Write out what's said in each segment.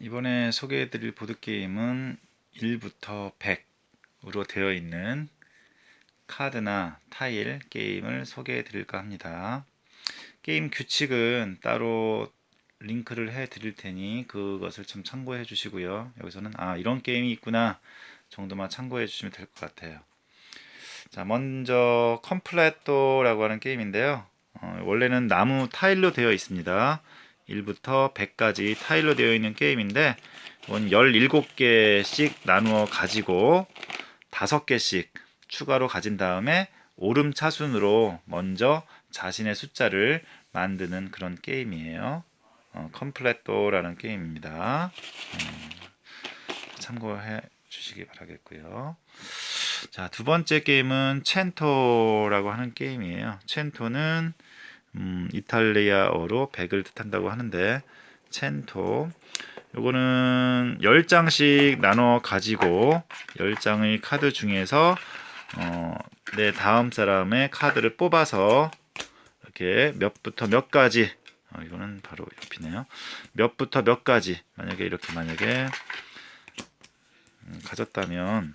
이번에 소개해드릴 보드게임은 1부터 100으로 되어 있는 카드나 타일 게임을 소개해드릴까 합니다. 게임 규칙은 따로 링크를 해드릴 테니 그것을 좀 참고해 주시고요. 여기서는 아 이런 게임이 있구나 정도만 참고해 주시면 될 것 같아요. 자 먼저 컴플레토라고 하는 게임인데요. 어, 원래는 나무 타일로 되어 있습니다. 1부터 100까지 타일로 되어 있는 게임인데 이건 17개씩 나누어 가지고 5개씩 추가로 가진 다음에 오름 차순으로 먼저 자신의 숫자를 만드는 그런 게임이에요. 어, 컴플레토라는 게임입니다. 음, 참고해 주시기 바라겠고요. 자, 두 번째 게임은 첸토라고 하는 게임이에요. 첸토는 음, 이탈리아어로 100을 뜻한다고 하는데 첸토 요거는 10장씩 나눠 가지고 10장의 카드 중에서 어, 내 다음 사람의 카드를 뽑아서 이렇게 몇부터 몇 가지 어, 이거는 바로 옆이네요. 몇부터 몇 가지 만약에 이렇게 만약에 음, 가졌다면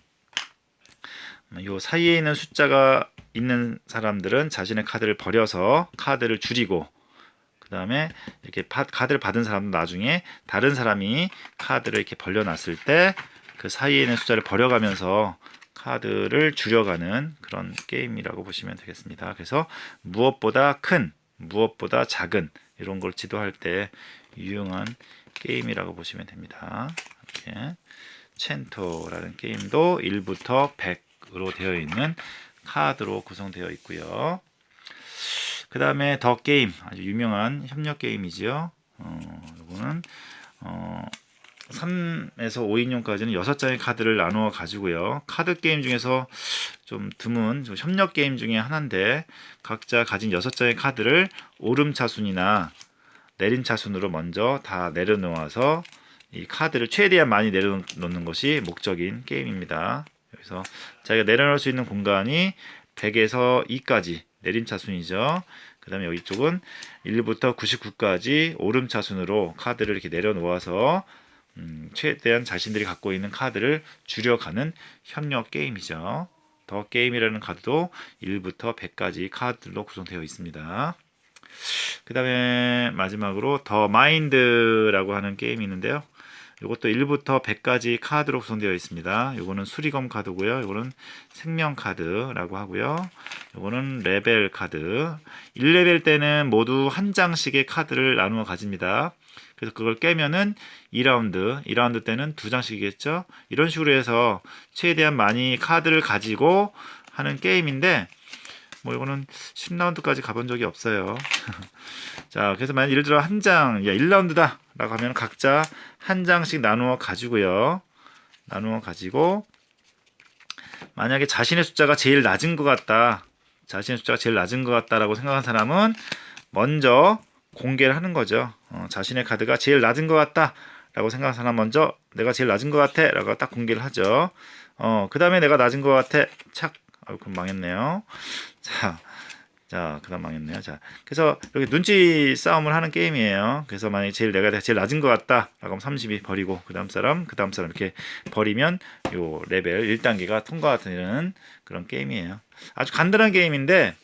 요 사이에 있는 숫자가 있는 사람들은 자신의 카드를 버려서 카드를 줄이고 그 다음에 이렇게 파, 카드를 받은 사람은 나중에 다른 사람이 카드를 이렇게 벌려놨을 때 그 사이에 있는 숫자를 버려가면서 카드를 줄여가는 그런 게임이라고 보시면 되겠습니다. 그래서 무엇보다 큰, 무엇보다 작은 이런 걸 지도할 때 유용한 게임이라고 보시면 됩니다. 이렇게 첸토라는 게임도 1부터 100으로 되어 있는 카드로 구성되어 있고요. 그 다음에 더 게임 아주 유명한 협력 게임이지요. 어, 이거는 어, 3에서 5인용까지는 6장의 카드를 나누어 가지고요. 카드 게임 중에서 좀 드문 좀 협력 게임 중에 하나인데 각자 가진 6장의 카드를 오름차순이나 내림차순으로 먼저 다 내려놓아서 이 카드를 최대한 많이 내려놓는 것이 목적인 게임입니다. 여기서 자기가 내려놓을 수 있는 공간이 100에서 2까지 내림차순이죠. 그 다음에 여기 쪽은 1부터 99까지 오름차순으로 카드를 이렇게 내려놓아서 음, 최대한 자신들이 갖고 있는 카드를 줄여가는 협력 게임이죠. 더 게임이라는 카드도 1부터 100까지 카드로 구성되어 있습니다. 그 다음에 마지막으로 더 마인드라고 하는 게임이 있는데요. 이것도 1부터 100까지 카드로 구성되어 있습니다. 이거는 수리검 카드고요. 이거는 생명 카드라고 하고요. 이거는 레벨 카드. 1레벨 때는 모두 한 장씩의 카드를 나누어 가집니다. 그래서 그걸 깨면은 2라운드, 2라운드 때는 두 장씩이겠죠. 이런 식으로 해서 최대한 많이 카드를 가지고 하는 게임인데 뭐 이거는 10라운드까지 가본 적이 없어요. 자, 그래서 만약 예를 들어 한 장, 야 1라운드다 라고 하면 각자 한 장씩 나누어 가지고요. 나누어 가지고 만약에 자신의 숫자가 제일 낮은 것 같다. 자신의 숫자가 제일 낮은 것 같다라고 생각한 사람은 먼저 공개를 하는 거죠. 어, 자신의 카드가 제일 낮은 것 같다라고 생각한 사람 먼저 내가 제일 낮은 것 같아라고 딱 공개를 하죠. 어, 그 다음에 내가 낮은 것 같아 착. 아, 그럼 망했네요. 자, 자, 그다음 망했네요. 자, 그래서 이렇게 눈치 싸움을 하는 게임이에요. 그래서 만약에 제일 내가 제일 낮은 것 같다라고 하면 30이 버리고 그다음 사람, 그다음 사람 이렇게 버리면 요 레벨 1단계가 통과되는 그런 게임이에요. 아주 간단한 게임인데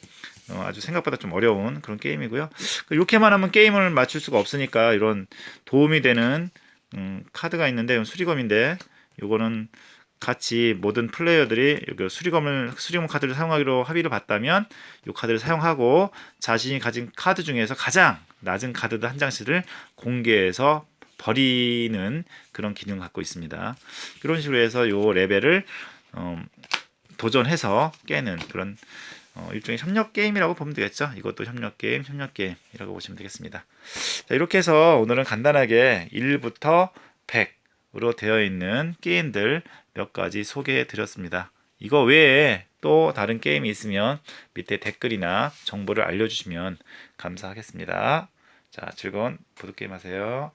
어, 아주 생각보다 좀 어려운 그런 게임이고요. 이렇게만 하면 게임을 맞출 수가 없으니까 이런 도움이 되는 음, 카드가 있는데 수리검인데 요거는 같이 모든 플레이어들이 여기 수리검을 수리검 카드를 사용하기로 합의를 봤다면 이 카드를 사용하고 자신이 가진 카드 중에서 가장 낮은 카드 한 장씩을 공개해서 버리는 그런 기능을 갖고 있습니다. 이런 식으로 해서 요 레벨을 어, 도전해서 깨는 그런 어, 일종의 협력 게임이라고 보면 되겠죠. 이것도 협력 게임, 협력 게임이라고 보시면 되겠습니다. 자, 이렇게 해서 오늘은 간단하게 1부터 100 으로 되어 있는 게임들 몇 가지 소개해 드렸습니다. 이거 외에 또 다른 게임이 있으면 밑에 댓글이나 정보를 알려주시면 감사하겠습니다. 자, 즐거운 보드게임 하세요.